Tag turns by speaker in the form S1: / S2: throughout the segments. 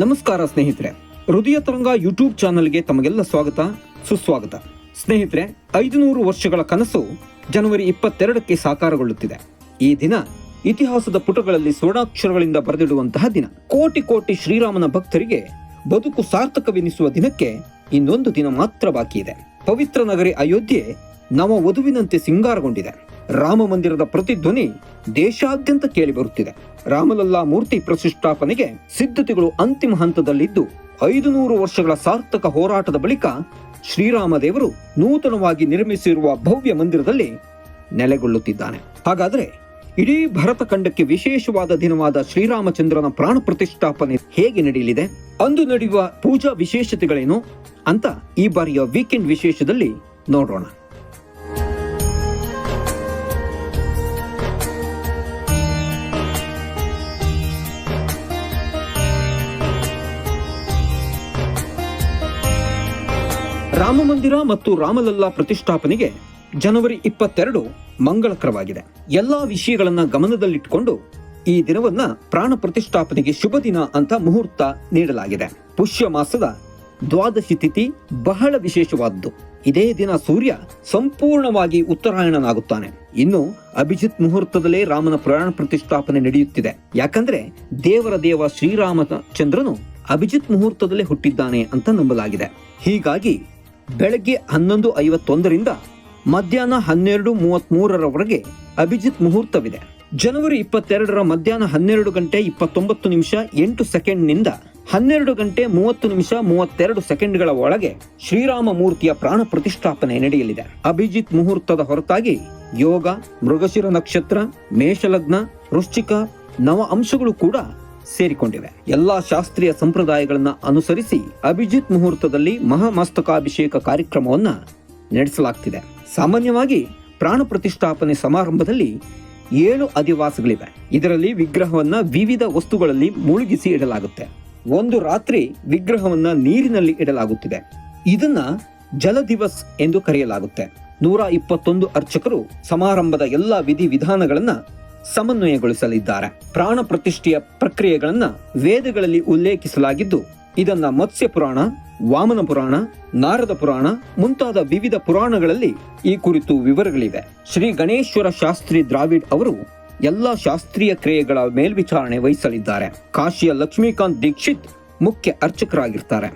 S1: ನಮಸ್ಕಾರ ಸ್ನೇಹಿತರೆ. ಹೃದಯ ತರಂಗ ಯೂಟ್ಯೂಬ್ ಚಾನಲ್ಗೆ ತಮಗೆಲ್ಲ ಸ್ವಾಗತ, ಸುಸ್ವಾಗತ. ಸ್ನೇಹಿತರೆ, ಐದುನೂರು ವರ್ಷಗಳ ಕನಸು ಜನವರಿ ಇಪ್ಪತ್ತೆರಡಕ್ಕೆ ಸಾಕಾರಗೊಳ್ಳುತ್ತಿದೆ. ಈ ದಿನ ಇತಿಹಾಸದ ಪುಟಗಳಲ್ಲಿ ಸ್ವರ್ಣಾಕ್ಷರಗಳಿಂದ ಬರೆದಿಡುವಂತಹ ದಿನ. ಕೋಟಿ ಕೋಟಿ ಶ್ರೀರಾಮನ ಭಕ್ತರಿಗೆ ಬದುಕು ಸಾರ್ಥಕವೆನಿಸುವ ದಿನಕ್ಕೆ ಇನ್ನೊಂದು ದಿನ ಮಾತ್ರ ಬಾಕಿ ಇದೆ ಪವಿತ್ರ ನಗರಿ ಅಯೋಧ್ಯೆ ನವ ವಧುವಿನಂತೆ ಸಿಂಗಾರಗೊಂಡಿದೆ. ರಾಮ ಮಂದಿರದ ಪ್ರತಿಧ್ವನಿ ದೇಶಾದ್ಯಂತ ಕೇಳಿಬರುತ್ತಿದೆ ರಾಮಲಲ್ಲಾ ಮೂರ್ತಿ ಪ್ರತಿಷ್ಠಾಪನೆಗೆ ಸಿದ್ಧತೆಗಳು ಅಂತಿಮ ಹಂತದಲ್ಲಿದ್ದು ಐದು ನೂರು ವರ್ಷಗಳ ಸಾರ್ಥಕ ಹೋರಾಟದ ಬಳಿಕ ಶ್ರೀರಾಮದೇವರು ನೂತನವಾಗಿ ನಿರ್ಮಿಸಿರುವ ಭವ್ಯ ಮಂದಿರದಲ್ಲಿ ನೆಲೆಗೊಳ್ಳುತ್ತಿದ್ದಾನೆ. ಹಾಗಾದರೆ ಇಡೀ ಭರತ ಖಂಡಕ್ಕೆ ವಿಶೇಷವಾದ ದಿನವಾದ ಶ್ರೀರಾಮಚಂದ್ರನ ಪ್ರಾಣ ಪ್ರತಿಷ್ಠಾಪನೆ ಹೇಗೆ ನಡೆಯಲಿದೆ? ಅಂದು ನಡೆಯುವ ಪೂಜಾ ವಿಶೇಷತೆಗಳೇನು ಅಂತ ಈ ಬಾರಿಯ ವೀಕೆಂಡ್ ವಿಶೇಷದಲ್ಲಿ ನೋಡೋಣ ರಾಮ ಮಂದಿರ ಮತ್ತು ರಾಮಲಲ್ಲಾ ಪ್ರತಿಷ್ಠಾಪನೆಗೆ ಜನವರಿ ಇಪ್ಪತ್ತೆರಡು ಮಂಗಳಕರವಾಗಿದೆ. ಎಲ್ಲಾ ವಿಷಯಗಳನ್ನ ಗಮನದಲ್ಲಿಟ್ಟುಕೊಂಡು ಈ ದಿನವನ್ನ ಪ್ರಾಣ ಪ್ರತಿಷ್ಠಾಪನೆಗೆ ಶುಭ ದಿನ ಅಂತ ಮುಹೂರ್ತ ನೀಡಲಾಗಿದೆ. ಪುಷ್ಯ ಮಾಸದ ದ್ವಾದಶಿ ತಿಥಿ ಬಹಳ ವಿಶೇಷವಾದ್ದು. ಇದೇ ದಿನ ಸೂರ್ಯ ಸಂಪೂರ್ಣವಾಗಿ ಉತ್ತರಾಯಣನಾಗುತ್ತಾನೆ. ಇನ್ನು ಅಭಿಜಿತ್ ಮುಹೂರ್ತದಲ್ಲೇ ರಾಮನ ಪ್ರಾಣ ಪ್ರತಿಷ್ಠಾಪನೆ ನಡೆಯುತ್ತಿದೆ. ಯಾಕಂದ್ರೆ ದೇವರ ದೇವ ಶ್ರೀರಾಮಚಂದ್ರನು ಅಭಿಜಿತ್ ಮುಹೂರ್ತದಲ್ಲೇ ಹುಟ್ಟಿದ್ದಾನೆ ಅಂತ ನಂಬಲಾಗಿದೆ. ಹೀಗಾಗಿ ಬೆಳಗ್ಗೆ ಹನ್ನೊಂದು ಐವತ್ತೊಂದರಿಂದ ಮಧ್ಯಾಹ್ನ ಹನ್ನೆರಡು ಮೂವತ್ತ್ ಮೂರರವರೆಗೆ ಅಭಿಜಿತ್ ಮುಹೂರ್ತವಿದೆ. ಜನವರಿ ಇಪ್ಪತ್ತೆರಡರ ಮಧ್ಯಾಹ್ನ ಹನ್ನೆರಡು ಗಂಟೆ ಇಪ್ಪತ್ತೊಂಬತ್ತು ನಿಮಿಷ ಎಂಟು ಸೆಕೆಂಡ್ನಿಂದ ಹನ್ನೆರಡು ಗಂಟೆ ಮೂವತ್ತು ನಿಮಿಷ ಮೂವತ್ತೆರಡು ಸೆಕೆಂಡ್ಗಳ ಒಳಗೆ ಶ್ರೀರಾಮ ಮೂರ್ತಿಯ ಪ್ರಾಣ ಪ್ರತಿಷ್ಠಾಪನೆ ನಡೆಯಲಿದೆ. ಅಭಿಜಿತ್ ಮುಹೂರ್ತದ ಹೊರತಾಗಿ ಯೋಗ, ಮೃಗಶಿರ ನಕ್ಷತ್ರ, ಮೇಷಲಗ್ನ, ವೃಶ್ಚಿಕ, ನವ ಅಂಶಗಳು ಕೂಡ ಸೇರಿಕೊಂಡಿವೆ. ಎಲ್ಲಾ ಶಾಸ್ತ್ರೀಯ ಸಂಪ್ರದಾಯಗಳನ್ನ ಅನುಸರಿಸಿ ಅಭಿಜಿತ್ ಮುಹೂರ್ತದಲ್ಲಿ ಮಹಾಮಸ್ತಕಾಭಿಷೇಕ ಕಾರ್ಯಕ್ರಮವನ್ನ ನಡೆಸಲಾಗ್ತಿದೆ. ಸಾಮಾನ್ಯವಾಗಿ ಪ್ರಾಣ ಪ್ರತಿಷ್ಠಾಪನೆ ಸಮಾರಂಭದಲ್ಲಿ ಏಳು ಅಧಿವಾಸಗಳಿವೆ. ಇದರಲ್ಲಿ ವಿಗ್ರಹವನ್ನ ವಿವಿಧ ವಸ್ತುಗಳಲ್ಲಿ ಮುಳುಗಿಸಿ ಇಡಲಾಗುತ್ತೆ. ಒಂದು ರಾತ್ರಿ ವಿಗ್ರಹವನ್ನ ನೀರಿನಲ್ಲಿ ಇಡಲಾಗುತ್ತಿದೆ. ಇದನ್ನ ಜಲ ದಿವಸ್ ಎಂದು ಕರೆಯಲಾಗುತ್ತೆ. ನೂರ ಇಪ್ಪತ್ತೊಂದು ಅರ್ಚಕರು ಸಮಾರಂಭದ ಎಲ್ಲಾ ವಿಧಿ ವಿಧಾನಗಳನ್ನ ಸಮನ್ವಯಗೊಳಿಸಲಿದ್ದಾರೆ. ಪ್ರಾಣ ಪ್ರತಿಷ್ಠೆಯ ಪ್ರಕ್ರಿಯೆಗಳನ್ನ ವೇದಗಳಲ್ಲಿ ಉಲ್ಲೇಖಿಸಲಾಗಿದ್ದು, ಇದನ್ನ ಮತ್ಸ್ಯ ಪುರಾಣ, ವಾಮನ ಪುರಾಣ, ನಾರದ ಪುರಾಣ ಮುಂತಾದ ವಿವಿಧ ಪುರಾಣಗಳಲ್ಲಿ ಈ ಕುರಿತು ವಿವರಗಳಿವೆ. ಶ್ರೀ ಗಣೇಶ್ವರ ಶಾಸ್ತ್ರಿ ದ್ರಾವಿಡ್ ಅವರು ಎಲ್ಲಾ ಶಾಸ್ತ್ರೀಯ ಕ್ರಿಯೆಗಳ ಮೇಲ್ವಿಚಾರಣೆ ವಹಿಸಲಿದ್ದಾರೆ. ಕಾಶಿಯ ಲಕ್ಷ್ಮೀಕಾಂತ್ ದೀಕ್ಷಿತ್ ಮುಖ್ಯ ಅರ್ಚಕರಾಗಿರ್ತಾರೆ.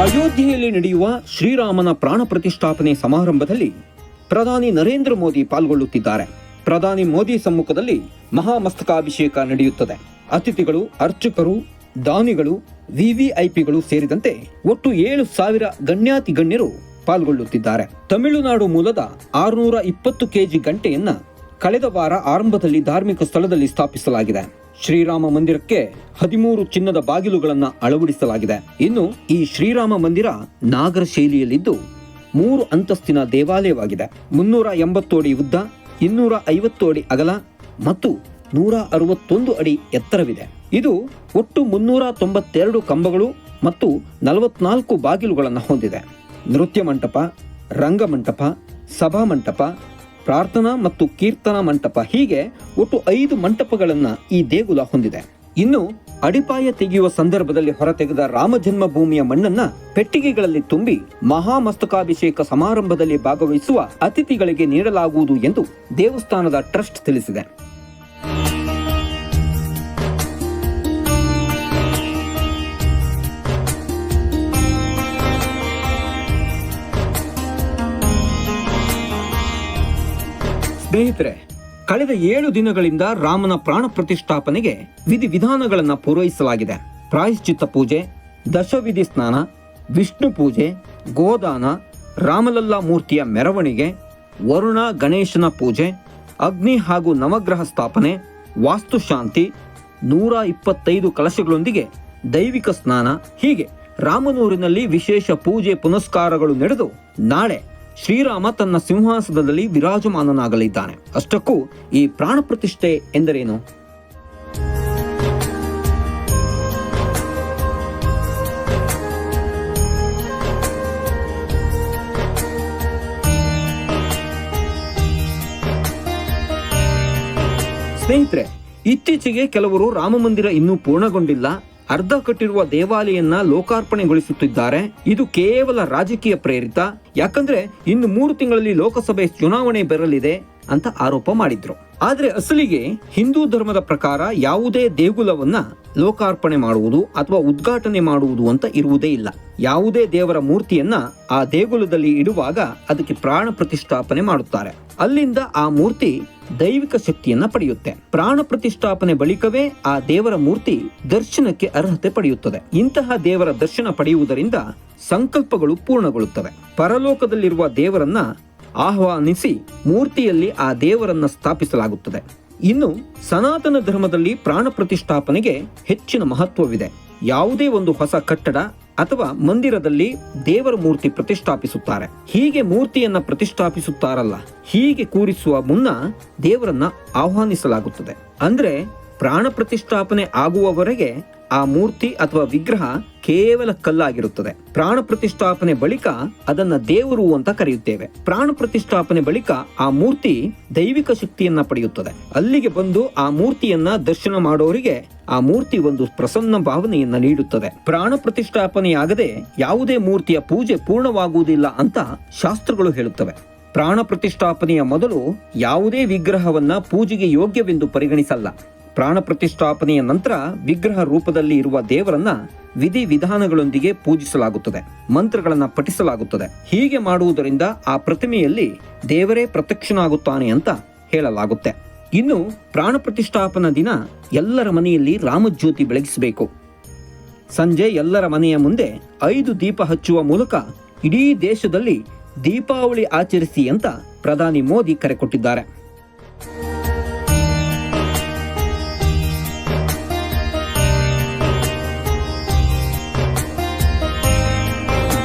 S1: ಅಯೋಧ್ಯೆಯಲ್ಲಿ ನಡೆಯುವ ಶ್ರೀರಾಮನ ಪ್ರಾಣ ಪ್ರತಿಷ್ಠಾಪನೆ ಸಮಾರಂಭದಲ್ಲಿ ಪ್ರಧಾನಿ ನರೇಂದ್ರ ಮೋದಿ ಪಾಲ್ಗೊಳ್ಳುತ್ತಿದ್ದಾರೆ. ಪ್ರಧಾನಿ ಮೋದಿ ಸಮ್ಮುಖದಲ್ಲಿ ಮಹಾಮಸ್ತಕಾಭಿಷೇಕ ನಡೆಯುತ್ತದೆ. ಅತಿಥಿಗಳು, ಅರ್ಚಕರು, ದಾನಿಗಳು, ವಿವಿಐಪಿಗಳು ಸೇರಿದಂತೆ ಒಟ್ಟು ಏಳು ಸಾವಿರ ಗಣ್ಯಾತಿ ಗಣ್ಯರು ಪಾಲ್ಗೊಳ್ಳುತ್ತಿದ್ದಾರೆ. ತಮಿಳುನಾಡು ಮೂಲದ ಆರುನೂರ ಇಪ್ಪತ್ತು ಕೆಜಿ ಗಂಟೆಯನ್ನ ಕಳೆದ ವಾರ ಆರಂಭದಲ್ಲಿ ಧಾರ್ಮಿಕ ಸ್ಥಳದಲ್ಲಿ ಸ್ಥಾಪಿಸಲಾಗಿದೆ. ಶ್ರೀರಾಮ ಮಂದಿರಕ್ಕೆ ಹದಿಮೂರು ಚಿನ್ನದ ಬಾಗಿಲುಗಳನ್ನು ಅಳವಡಿಸಲಾಗಿದೆ. ಇನ್ನು ಈ ಶ್ರೀರಾಮ ಮಂದಿರ ನಾಗರ ಶೈಲಿಯಲ್ಲಿದ್ದು ಮೂರು ಅಂತಸ್ತಿನ ದೇವಾಲಯವಾಗಿದೆ. ಮುನ್ನೂರ ಎಂಬತ್ತು ಅಡಿ ಉದ್ದ, ಇನ್ನೂರ ಐವತ್ತು ಅಡಿ ಅಗಲ ಮತ್ತು ನೂರ ಅರವತ್ತೊಂದು ಅಡಿ ಎತ್ತರವಿದೆ. ಇದು ಒಟ್ಟು ಮುನ್ನೂರ ತೊಂಬತ್ತೆರಡು ಕಂಬಗಳು ಮತ್ತು ನಲವತ್ನಾಲ್ಕು ಬಾಗಿಲುಗಳನ್ನು ಹೊಂದಿದೆ. ನೃತ್ಯ ಮಂಟಪ, ರಂಗಮಂಟಪ ಸಭಾ ಮಂಟಪ ಪ್ರಾರ್ಥನಾ ಮತ್ತು ಕೀರ್ತನಾ ಮಂಟಪ ಹೀಗೆ ಒಟ್ಟು ಐದು ಮಂಟಪಗಳನ್ನು ಈ ದೇಗುಲ ಹೊಂದಿದೆ. ಇನ್ನು ಅಡಿಪಾಯ ತೆಗೆಯುವ ಸಂದರ್ಭದಲ್ಲಿ ಹೊರತೆಗೆದ ರಾಮ ಜನ್ಮಭೂಮಿಯ ಮಣ್ಣನ್ನ ಪೆಟ್ಟಿಗೆಗಳಲ್ಲಿ ತುಂಬಿ ಮಹಾಮಸ್ತಕಾಭಿಷೇಕ ಸಮಾರಂಭದಲ್ಲಿ ಭಾಗವಹಿಸುವ ಅತಿಥಿಗಳಿಗೆ ನೀಡಲಾಗುವುದು ಎಂದು ದೇವಸ್ಥಾನದ ಟ್ರಸ್ಟ್ ತಿಳಿಸಿದೆ. ಸ್ನೇಹಿತರೆ, ಕಳೆದ ಏಳು ದಿನಗಳಿಂದ ರಾಮನ ಪ್ರಾಣ ಪ್ರತಿಷ್ಠಾಪನೆಗೆ ವಿಧಿ ವಿಧಾನಗಳನ್ನು ಪೂರೈಸಲಾಗಿದೆ. ಪ್ರಾಯಶ್ಚಿತ್ತ ಪೂಜೆ, ದಶವಿಧಿ ಸ್ನಾನ, ವಿಷ್ಣು ಪೂಜೆ, ಗೋದಾನ, ರಾಮಲಲ್ಲಾ ಮೂರ್ತಿಯ ಮೆರವಣಿಗೆ, ವರುಣ ಗಣೇಶನ ಪೂಜೆ, ಅಗ್ನಿ ಹಾಗೂ ನವಗ್ರಹ ಸ್ಥಾಪನೆ ವಾಸ್ತುಶಾಂತಿ ನೂರ ಇಪ್ಪತ್ತೈದು ಕಲಶಗಳೊಂದಿಗೆ ದೈವಿಕ ಸ್ನಾನ. ಹೀಗೆ ರಾಮನೂರಿನಲ್ಲಿ ವಿಶೇಷ ಪೂಜೆ ಪುನಸ್ಕಾರಗಳು ನಡೆದು ನಾಳೆ ಶ್ರೀರಾಮ ತನ್ನ ಸಿಂಹಾಸನದಲ್ಲಿ ವಿರಾಜಮಾನನಾಗಲಿದ್ದಾನೆ. ಅಷ್ಟಕ್ಕೂ ಈ ಪ್ರಾಣ ಪ್ರತಿಷ್ಠೆ ಎಂದರೇನು? ಸ್ನೇಹಿತರೆ, ಇತ್ತೀಚೆಗೆ ಕೆಲವರು ರಾಮ ಮಂದಿರ ಇನ್ನೂ ಪೂರ್ಣಗೊಂಡಿಲ್ಲ. ಅರ್ಧ ಕಟ್ಟಿರುವ ದೇವಾಲಯನ್ನ ಲೋಕಾರ್ಪಣೆಗೊಳಿಸುತ್ತಿದ್ದಾರೆ. ಇದು ಕೇವಲ ರಾಜಕೀಯ ಪ್ರೇರಿತ. ಯಾಕಂದ್ರೆ, ಇನ್ನು ಮೂರು ತಿಂಗಳಲ್ಲಿ ಲೋಕಸಭೆ ಚುನಾವಣೆ ಬರಲಿದೆ. ಅಂತ ಆರೋಪ ಮಾಡಿದ್ರು. ಆದ್ರೆ ಅಸಲಿಗೆ ಹಿಂದೂ ಧರ್ಮದ ಪ್ರಕಾರ ಯಾವುದೇ ದೇಗುಲವನ್ನ ಲೋಕಾರ್ಪಣೆ ಮಾಡುವುದು ಅಥವಾ ಉದ್ಘಾಟನೆ ಮಾಡುವುದು ಅಂತ ಇರುವುದೇ ಇಲ್ಲ. ಯಾವುದೇ ದೇವರ ಮೂರ್ತಿಯನ್ನ ಆ ದೇಗುಲದಲ್ಲಿ ಇಡುವಾಗ ಅದಕ್ಕೆ ಪ್ರಾಣ ಪ್ರತಿಷ್ಠಾಪನೆ ಮಾಡುತ್ತಾರೆ. ಅಲ್ಲಿಂದ ಆ ಮೂರ್ತಿ ದೈವಿಕ ಶಕ್ತಿಯನ್ನ ಪಡೆಯುತ್ತೆ. ಪ್ರಾಣ ಪ್ರತಿಷ್ಠಾಪನೆ ಬಳಿಕವೇ ಆ ದೇವರ ಮೂರ್ತಿ ದರ್ಶನಕ್ಕೆ ಅರ್ಹತೆ ಪಡೆಯುತ್ತದೆ. ಇಂತಹ ದೇವರ ದರ್ಶನ ಪಡೆಯುವುದರಿಂದ ಸಂಕಲ್ಪಗಳು ಪೂರ್ಣಗೊಳ್ಳುತ್ತವೆ. ಪರಲೋಕದಲ್ಲಿರುವ ದೇವರನ್ನ ಆಹ್ವಾನಿಸಿ ಮೂರ್ತಿಯಲ್ಲಿ ಆ ದೇವರನ್ನ ಸ್ಥಾಪಿಸಲಾಗುತ್ತದೆ. ಇನ್ನು ಸನಾತನ ಧರ್ಮದಲ್ಲಿ ಪ್ರಾಣ ಪ್ರತಿಷ್ಠಾಪನೆಗೆ ಹೆಚ್ಚಿನ ಮಹತ್ವವಿದೆ. ಯಾವುದೇ ಒಂದು ಹೊಸ ಕಟ್ಟಡ ಅಥವಾ ಮಂದಿರದಲ್ಲಿ ದೇವರ ಮೂರ್ತಿ ಪ್ರತಿಷ್ಠಾಪಿಸುತ್ತಾರೆ. ಹೀಗೆ ಮೂರ್ತಿಯನ್ನ ಪ್ರತಿಷ್ಠಾಪಿಸುತ್ತಾರಲ್ಲ, ಹೀಗೆ ಕೂರಿಸುವ ಮುನ್ನ ದೇವರನ್ನ ಆಹ್ವಾನಿಸಲಾಗುತ್ತದೆ. ಅಂದ್ರೆ ಪ್ರಾಣ ಪ್ರತಿಷ್ಠಾಪನೆ ಆಗುವವರೆಗೆ ಆ ಮೂರ್ತಿ ಅಥವಾ ವಿಗ್ರಹ ಕೇವಲ ಕಲ್ಲಾಗಿರುತ್ತದೆ. ಪ್ರಾಣ ಪ್ರತಿಷ್ಠಾಪನೆ ಬಳಿಕ ಅದನ್ನ ದೇವರು ಅಂತ ಕರೆಯುತ್ತೇವೆ. ಪ್ರಾಣ ಪ್ರತಿಷ್ಠಾಪನೆ ಬಳಿಕ ಆ ಮೂರ್ತಿ ದೈವಿಕ ಶಕ್ತಿಯನ್ನ ಪಡೆಯುತ್ತದೆ. ಅಲ್ಲಿಗೆ ಬಂದು ಆ ಮೂರ್ತಿಯನ್ನ ದರ್ಶನ ಮಾಡೋರಿಗೆ ಆ ಮೂರ್ತಿ ಒಂದು ಪ್ರಸನ್ನ ಭಾವನೆಯನ್ನ ನೀಡುತ್ತದೆ. ಪ್ರಾಣ ಪ್ರತಿಷ್ಠಾಪನೆಯಾಗದೆ ಯಾವುದೇ ಮೂರ್ತಿಯ ಪೂಜೆ ಪೂರ್ಣವಾಗುವುದಿಲ್ಲ ಅಂತ ಶಾಸ್ತ್ರಗಳು ಹೇಳುತ್ತವೆ. ಪ್ರಾಣ ಪ್ರತಿಷ್ಠಾಪನೆಯ ಮೊದಲು ಯಾವುದೇ ವಿಗ್ರಹವನ್ನ ಪೂಜೆಗೆ ಯೋಗ್ಯವೆಂದು ಪರಿಗಣಿಸಲ್ಲ. ಪ್ರಾಣ ಪ್ರತಿಷ್ಠಾಪನೆಯ ನಂತರ ವಿಗ್ರಹ ರೂಪದಲ್ಲಿ ಇರುವ ದೇವರನ್ನ ವಿಧಿ ವಿಧಾನಗಳೊಂದಿಗೆ ಪೂಜಿಸಲಾಗುತ್ತದೆ, ಮಂತ್ರಗಳನ್ನು ಪಠಿಸಲಾಗುತ್ತದೆ. ಹೀಗೆ ಮಾಡುವುದರಿಂದ ಆ ಪ್ರತಿಮೆಯಲ್ಲಿ ದೇವರೇ ಪ್ರತ್ಯಕ್ಷನಾಗುತ್ತಾನೆ ಅಂತ ಹೇಳಲಾಗುತ್ತೆ. ಇನ್ನು ಪ್ರಾಣ ಪ್ರತಿಷ್ಠಾಪನಾ ದಿನ ಎಲ್ಲರ ಮನೆಯಲ್ಲಿ ರಾಮಜ್ಯೋತಿ ಬೆಳಗಿಸಬೇಕು. ಸಂಜೆ ಎಲ್ಲರ ಮನೆಯ ಮುಂದೆ ಐದು ದೀಪ ಹಚ್ಚುವ ಮೂಲಕ ಇಡೀ ದೇಶದಲ್ಲಿ ದೀಪಾವಳಿ ಆಚರಿಸಿ ಅಂತ ಪ್ರಧಾನಿ ಮೋದಿ ಕರೆ ಕೊಟ್ಟಿದ್ದಾರೆ.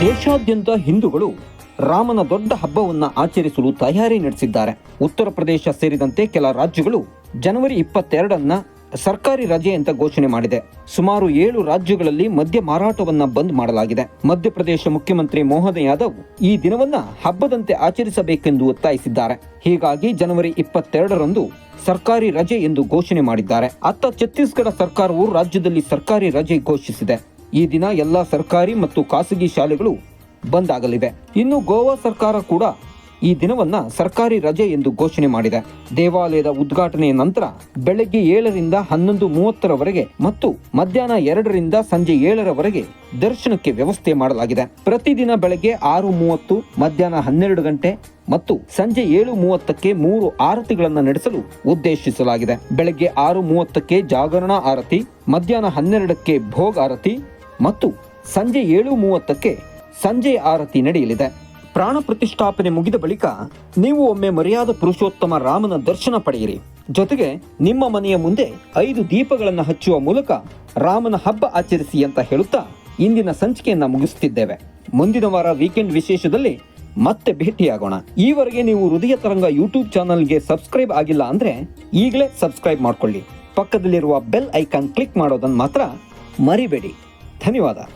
S1: ದೇಶಾದ್ಯಂತ ಹಿಂದೂಗಳು ರಾಮನ ದೊಡ್ಡ ಹಬ್ಬವನ್ನ ಆಚರಿಸಲು ತಯಾರಿ ನಡೆಸಿದ್ದಾರೆ. ಉತ್ತರ ಪ್ರದೇಶ ಸೇರಿದಂತೆ ಕೆಲ ರಾಜ್ಯಗಳು ಜನವರಿ ಇಪ್ಪತ್ತೆರಡನ್ನ ಸರ್ಕಾರಿ ರಜೆ ಅಂತ ಘೋಷಣೆ ಮಾಡಿದೆ. ಸುಮಾರು ಏಳು ರಾಜ್ಯಗಳಲ್ಲಿ ಮದ್ಯ ಮಾರಾಟವನ್ನ ಬಂದ್ ಮಾಡಲಾಗಿದೆ. ಮಧ್ಯಪ್ರದೇಶ ಮುಖ್ಯಮಂತ್ರಿ ಮೋಹನ್ ಯಾದವ್ ಈ ದಿನವನ್ನ ಹಬ್ಬದಂತೆ ಆಚರಿಸಬೇಕೆಂದು ಒತ್ತಾಯಿಸಿದ್ದಾರೆ. ಹೀಗಾಗಿ ಜನವರಿ ಇಪ್ಪತ್ತೆರಡರಂದು ಸರ್ಕಾರಿ ರಜೆ ಎಂದು ಘೋಷಣೆ ಮಾಡಿದ್ದಾರೆ. ಅತ್ತ ಛತ್ತೀಸ್ಗಢ ಸರ್ಕಾರವು ರಾಜ್ಯದಲ್ಲಿ ಸರ್ಕಾರಿ ರಜೆ ಘೋಷಿಸಿದೆ. ಈ ದಿನ ಎಲ್ಲಾ ಸರ್ಕಾರಿ ಮತ್ತು ಖಾಸಗಿ ಶಾಲೆಗಳು ಬಂದ್ ಆಗಲಿವೆ ಇನ್ನು ಗೋವಾ ಸರ್ಕಾರ ಕೂಡ ಈ ದಿನವನ್ನ ಸರ್ಕಾರಿ ರಜೆ ಎಂದು ಘೋಷಣೆ ಮಾಡಿದೆ. ದೇವಾಲಯದ ಉದ್ಘಾಟನೆಯ ನಂತರ ಬೆಳಗ್ಗೆ ಏಳರಿಂದ ಹನ್ನೊಂದು ಮೂವತ್ತರವರೆಗೆ ಮತ್ತು ಮಧ್ಯಾಹ್ನ ಎರಡರಿಂದ ಸಂಜೆ ಏಳರವರೆಗೆ ದರ್ಶನಕ್ಕೆ ವ್ಯವಸ್ಥೆ ಮಾಡಲಾಗಿದೆ. ಪ್ರತಿದಿನ ಬೆಳಗ್ಗೆ ಆರು ಮೂವತ್ತು, ಮಧ್ಯಾಹ್ನ ಹನ್ನೆರಡು ಗಂಟೆ ಮತ್ತು ಸಂಜೆ ಏಳು ಮೂವತ್ತಕ್ಕೆ ಮೂರು ಆರತಿಗಳನ್ನು ನಡೆಸಲು ಉದ್ದೇಶಿಸಲಾಗಿದೆ. ಬೆಳಗ್ಗೆ ಆರು ಮೂವತ್ತಕ್ಕೆ ಜಾಗರಣಾ ಆರತಿ, ಮಧ್ಯಾಹ್ನ ಹನ್ನೆರಡಕ್ಕೆ ಭೋಗ್ ಆರತಿ ಮತ್ತು ಸಂಜೆ ಏಳು ಮೂವತ್ತಕ್ಕೆ ಸಂಜೆ ಆರತಿ ನಡೆಯಲಿದೆ. ಪ್ರಾಣ ಪ್ರತಿಷ್ಠಾಪನೆ ಮುಗಿದ ಬಳಿಕ ನೀವು ಒಮ್ಮೆ ಮರ್ಯಾದ ಪುರುಷೋತ್ತಮ ರಾಮನ ದರ್ಶನ ಪಡೆಯಿರಿ. ಜೊತೆಗೆ ನಿಮ್ಮ ಮನೆಯ ಮುಂದೆ ಐದು ದೀಪಗಳನ್ನು ಹಚ್ಚುವ ಮೂಲಕ ರಾಮನ ಹಬ್ಬ ಆಚರಿಸಿ ಅಂತ ಹೇಳುತ್ತಾ ಇಂದಿನ ಸಂಚಿಕೆಯನ್ನ ಮುಗಿಸುತ್ತಿದ್ದೇವೆ. ಮುಂದಿನ ವಾರ ವೀಕೆಂಡ್ ವಿಶೇಷದಲ್ಲಿ ಮತ್ತೆ ಭೇಟಿಯಾಗೋಣ. ಈವರೆಗೆ ನೀವು ಹೃದಯ ತರಂಗ ಯೂಟ್ಯೂಬ್ ಚಾನಲ್ಗೆ ಸಬ್ಸ್ಕ್ರೈಬ್ ಆಗಿಲ್ಲ ಅಂದ್ರೆ ಈಗಲೇ ಸಬ್ಸ್ಕ್ರೈಬ್ ಮಾಡ್ಕೊಳ್ಳಿ. ಪಕ್ಕದಲ್ಲಿರುವ ಬೆಲ್ ಐಕಾನ್ ಕ್ಲಿಕ್ ಮಾಡೋದನ್ನ ಮಾತ್ರ ಮರಿಬೇಡಿ. 谷はだ